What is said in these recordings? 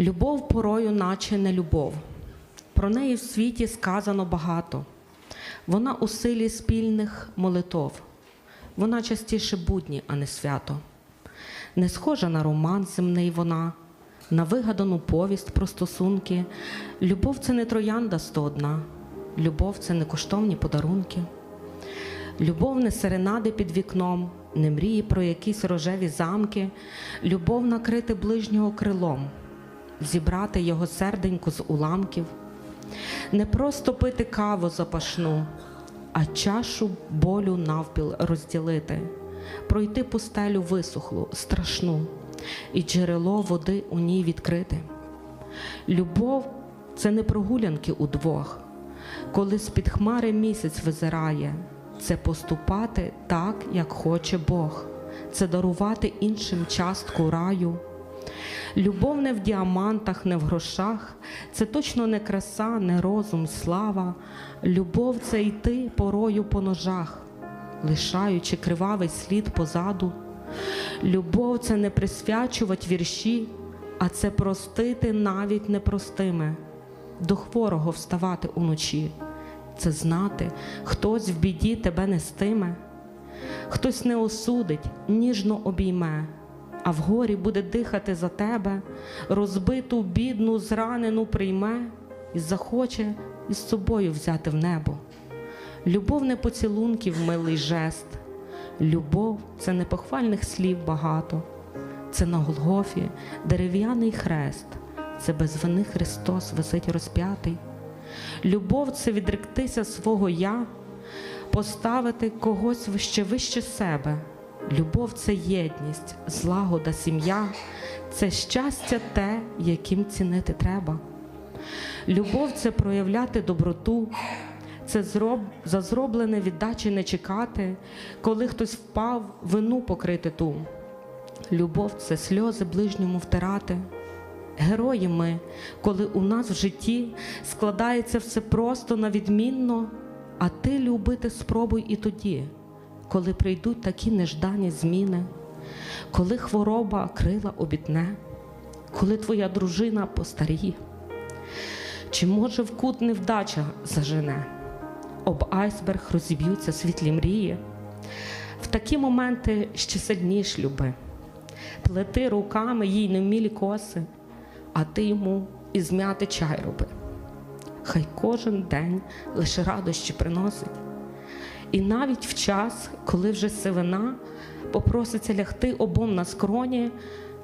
Любов порою, наче не любов. Про неї в світі сказано багато. Вона у силі спільних молитов. Вона частіше будні, а не свято. Не схожа на роман земний вона, на вигадану повість про стосунки. Любов це не троянда сто одна, любов це не коштовні подарунки. Любов не серенади під вікном, не мрії про якісь рожеві замки, любов накрити ближнього крилом, зібрати його серденько з уламків, не просто пити каву запашну, а чашу болю навпіл розділити, пройти пустелю висохлу, страшну, і джерело води у ній відкрити. Любов це не прогулянки удвох, коли з-під хмари місяць визирає, це поступати так, як хоче Бог, це дарувати іншим частку раю. Любов не в діамантах, не в грошах, це точно не краса, не розум, слава. Любов це йти порою по ножах, лишаючи кривавий слід позаду. Любов це не присвячувати вірші, а це простити навіть непростими, до хворого вставати уночі, це знати, хтось в біді тебе нестиме, хтось не осудить, ніжно обійме, а в горі буде дихати за тебе, розбиту, бідну, зранену прийме і захоче із собою взяти в небо. Любов не поцілунків, милий жест. Любов це не похвальних слів багато, це на Голгофі дерев'яний хрест, це без вини Христос висить розп'ятий. Любов це відректися свого я, поставити когось ще вище себе. Любов це єдність, злагода, сім'я, це щастя те, яким цінити треба. Любов це проявляти доброту, це зроб, за зроблене віддачі не чекати, коли хтось впав, вину покрити ту. Любов це сльози ближньому втирати. Герої ми, коли у нас в житті складається все просто на відмінно, а ти любити спробуй і тоді, коли прийдуть такі неждані зміни, коли хвороба крила обітне, коли твоя дружина постаріє. Чи може в кут невдача зажене? Об айсберг розіб'ються світлі мрії. В такі моменти ще сильніш люби. Плети руками їй невмілі коси, а ти йому і змяти чай роби. Хай кожен день лише радощі приносить. І навіть в час, коли вже сивина попроситься лягти обом на скроні,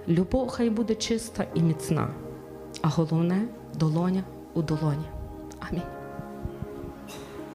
любов хай буде чиста і міцна, а головне долоня у долоні.